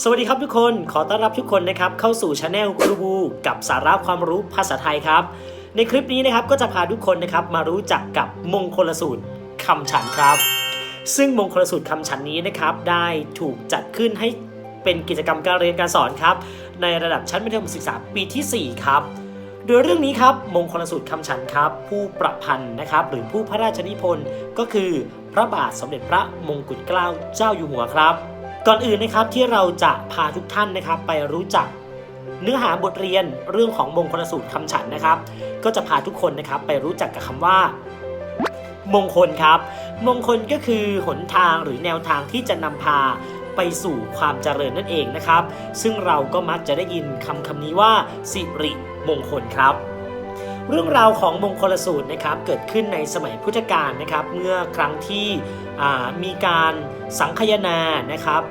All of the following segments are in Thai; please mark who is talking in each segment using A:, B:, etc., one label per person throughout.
A: สวัสดีครับทุกคน ขอต้อนรับทุกคนนะครับเข้าสู่ช anel ครูบูกับสาระความรู้ภาษาไทยครับ ในคลิปนี้นะครับก็จะพาทุกคนนะครับมารู้จักกับมงคลสูตรคำฉันครับ ซึ่งมงคลสูตรคำฉันนี้นะครับได้ถูกจัดขึ้นให้เป็นกิจกรรมการเรียนการสอนครับ ในระดับชั้นมัธยมศึกษาปีที่ 4 ครับ โดยเรื่องนี้ครับมงคลสูตรคำฉันครับ ผู้ประพันธ์นะครับหรือผู้พระราชนิพนธ์ก็คือพระบาทสมเด็จพระมงกุฎเกล้าเจ้าอยู่หัวครับ ก่อนอื่นนะครับที่เราจะพาทุกท่านนะครับไปรู้จักเนื้อหาบทเรียนเรื่องของมงคลสูตรคำฉันนะครับ ก็จะพาทุกคนนะครับไปรู้จักกับคำว่า มงคลครับ มงคลก็คือหนทางหรือแนวทางที่จะนำพาไปสู่ความเจริญนั่นเองนะครับ ซึ่งเราก็มักจะได้ยินคำคำนี้ว่าสิริมงคลครับ เรื่องราวของมงคลสูตรนะครับเกิดขึ้นในสมัยพุทธกาลนะครับเมื่อครั้งที่มีการสังคายนานะครับ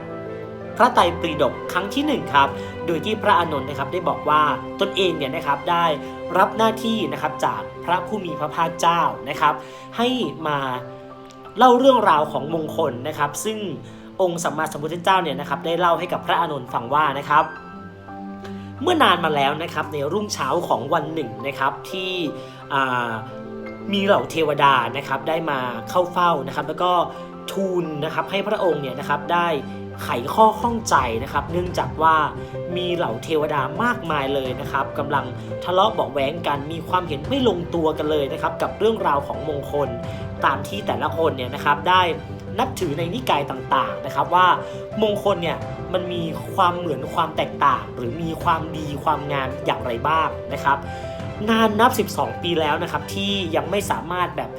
A: พระไตรปิฎกครั้งที่หนึ่งครับโดยที่พระอานนท์นะครับได้บอกว่าตนเองเนี่ยนะครับได้รับหน้าที่นะครับจากพระผู้มีพระภาคเจ้านะครับ ให้มาเล่าเรื่องราวของมงคลนะครับ ซึ่งองค์สัมมาสัมพุทธเจ้าเนี่ยนะครับได้เล่าให้กับพระอานนท์ฟังว่านะครับ เมื่อนานมาแล้วนะครับในรุ่งเช้าของวันหนึ่งนะครับที่มีเหล่าเทวดานะครับได้มาเข้าเฝ้านะครับ แล้วก็ทูลนะครับให้พระองค์เนี่ยนะครับได้ไขข้อข้องใจนะครับ เนื่องจากว่ามีเหล่าเทวดามากมายเลยนะครับกำลังทะเลาะเบาะแว้งกันมีความเห็นไม่ลงตัวกันเลยนะครับ กับเรื่องราวของมงคลตามที่แต่ละคนเนี่ยนะครับได้ นับถือในนิกายต่างๆนะครับว่ามงคลเนี่ยมันมีความเหมือนความแตกต่าง หรือมีความดีความงามอย่างไรบ้างนะครับ นานนับ 12 ปีแล้วนะครับที่ยังไม่สามารถแบบ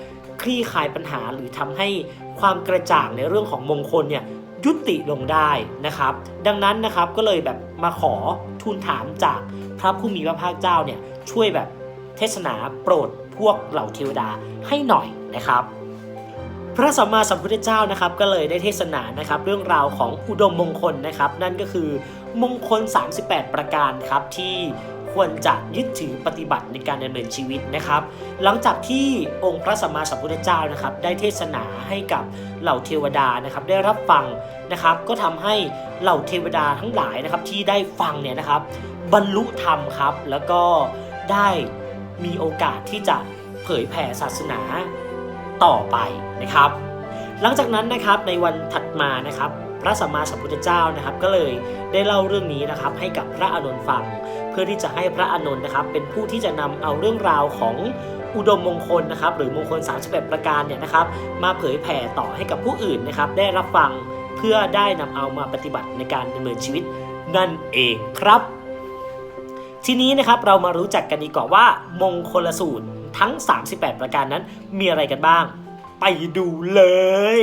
A: คลี่คลายปัญหาหรือทำให้ความกระจ่างในเรื่องของมงคลเนี่ยยุติลงได้นะครับ ดังนั้นนะครับก็เลยแบบมาขอทูลถามจากพระผู้มีพระภาคเจ้าเนี่ยช่วยแบบเทศนาโปรดพวกเหล่าเทวดาให้หน่อยนะครับ พระสัมมาสัมพุทธเจ้านะครับก็เลยได้เทศนานะครับเรื่องราวของอุดมมงคลนะครับ นั่นก็คือมงคล 38 ประการครับที่ควรจะยึดถือปฏิบัติในการดำเนินชีวิตนะครับ หลังจากที่องค์พระสัมมาสัมพุทธเจ้านะครับ ได้เทศนาให้กับเหล่าเทวดานะครับได้รับฟังนะครับ ก็ทำให้เหล่าเทวดาทั้งหลายนะครับที่ได้ฟังเนี่ยนะครับ บรรลุธรรมครับ แล้วก็ได้มีโอกาสที่จะเผยแผ่ศาสนา ต่อไปนะครับ หลังจากนั้นนะครับในวันถัดมานะครับ พระสัมมาสัมพุทธเจ้านะครับ ก็เลยได้เล่าเรื่องนี้นะครับ ให้กับพระอานนท์ฟัง เพื่อที่จะให้พระอานนท์นะครับ เป็นผู้ที่จะนำเอาเรื่องราวของอุดมมงคลนะครับหรือมงคล 31 ประการเนี่ยนะครับ มาเผยแผ่ต่อให้กับผู้อื่นนะครับ ได้รับฟังเพื่อได้นำเอามาปฏิบัติในการดำเนินชีวิตนั่นเองครับ ทีนี้นะครับเรามารู้จักกันดีกว่าว่ามงคลสูตร ทั้ง 38 ประการนั้นมีอะไรกันบ้าง ไปดูเลย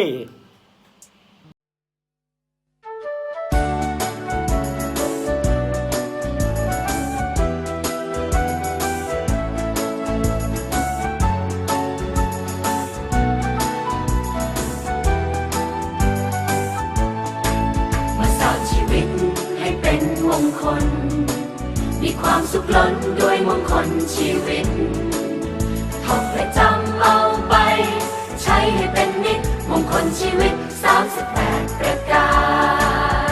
B: มาสร้างชีวิตให้เป็นมงคลมีความสุขล้นด้วยมงคลชีวิต ท่องและจำเอาไป ใช้ให้เป็นนิดมงคลชีวิต 38 ประกา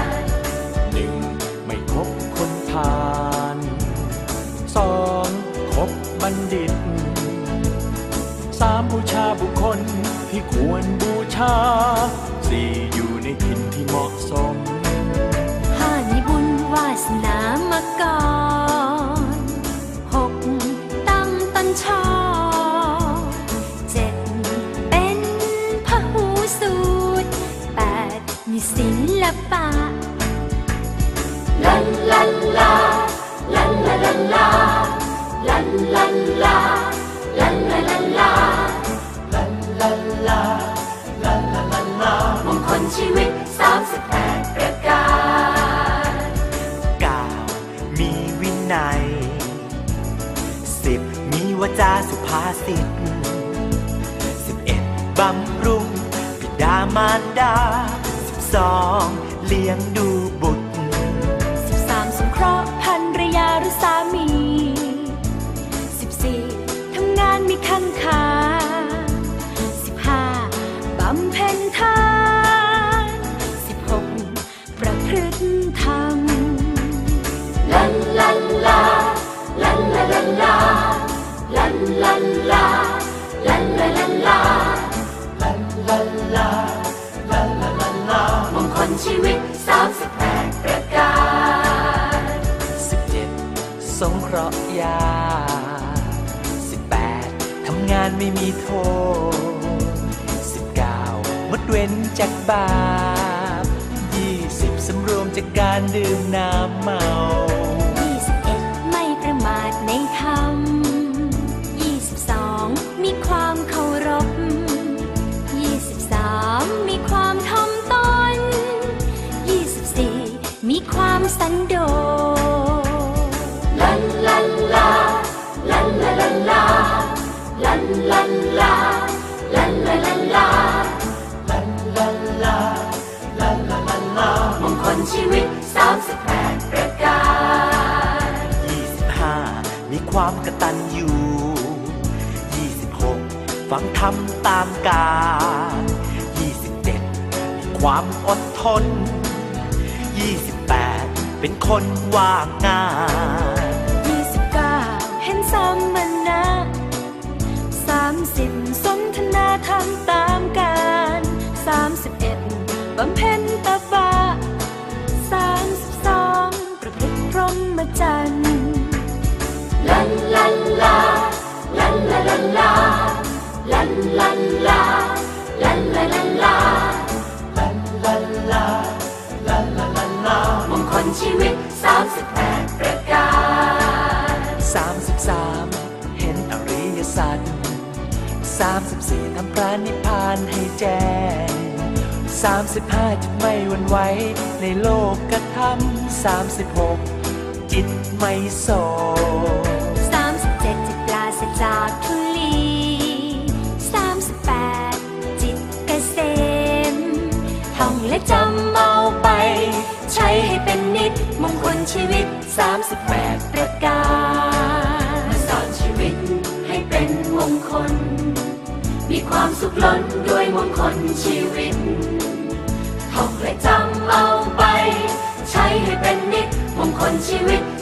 B: ร
C: หนึ่งไม่คบคนพาลสองคบบัณฑิตสามบูชาบุคคลที่ควรบูชาสี่อยู่ในถิ่นที่เหมาะสม
D: ห้ามีบุญวาสนามาก่อน ใน สิบมี
B: วา
E: จาสุภาษิตสิบเอ็ดบำรุงบิดามารดาสิบสองเลี้ยงดูบุตร
D: สิบสามสงเคราะห์ สงเคราะห์ยาสิบแปดทำงานไม่
E: มีโทษสิบเก้ามดเว้นจากบาปยี่สิบสำรวมจากการดื่มน้ำเมา
F: ม
D: งคลชีวิต 38 ประการ
G: 25 มีความกตัญญู26 ฟังธรรมตามกาล27 มีความอดทน 28 เป็นคนว่างงาน
F: 29 เห็นสมณะ 30สนทนาธรรมตามการ31บเอ็ดบำเพ็ญตบะ32ประพฤติพรหมจรรย์
D: ลันลันลาลันลาลันลาลันลันลาลันลาลันลาลันลันลาลันลาลันลามงคลชีวิต38ปดประการ
E: 33เห็นอริยสัจ 34ทำพระนิพพานให้แจ้ง35จะไม่หวันไหวในโลกกระทำ36จิตไม่โศก
F: 37จิตปราศจากทุลี38จิตเกษมท่องและจำเอาไป ใช้ให้เป็นนิดมงคลชีวิต38ประการ
D: มาสอนชีวิตให้เป็นมงคลมี ความสุขล้นด้วยมงคลชีวิตท่องและจำเอาไป ใช้ให้เป็นนิดมงคลชีวิต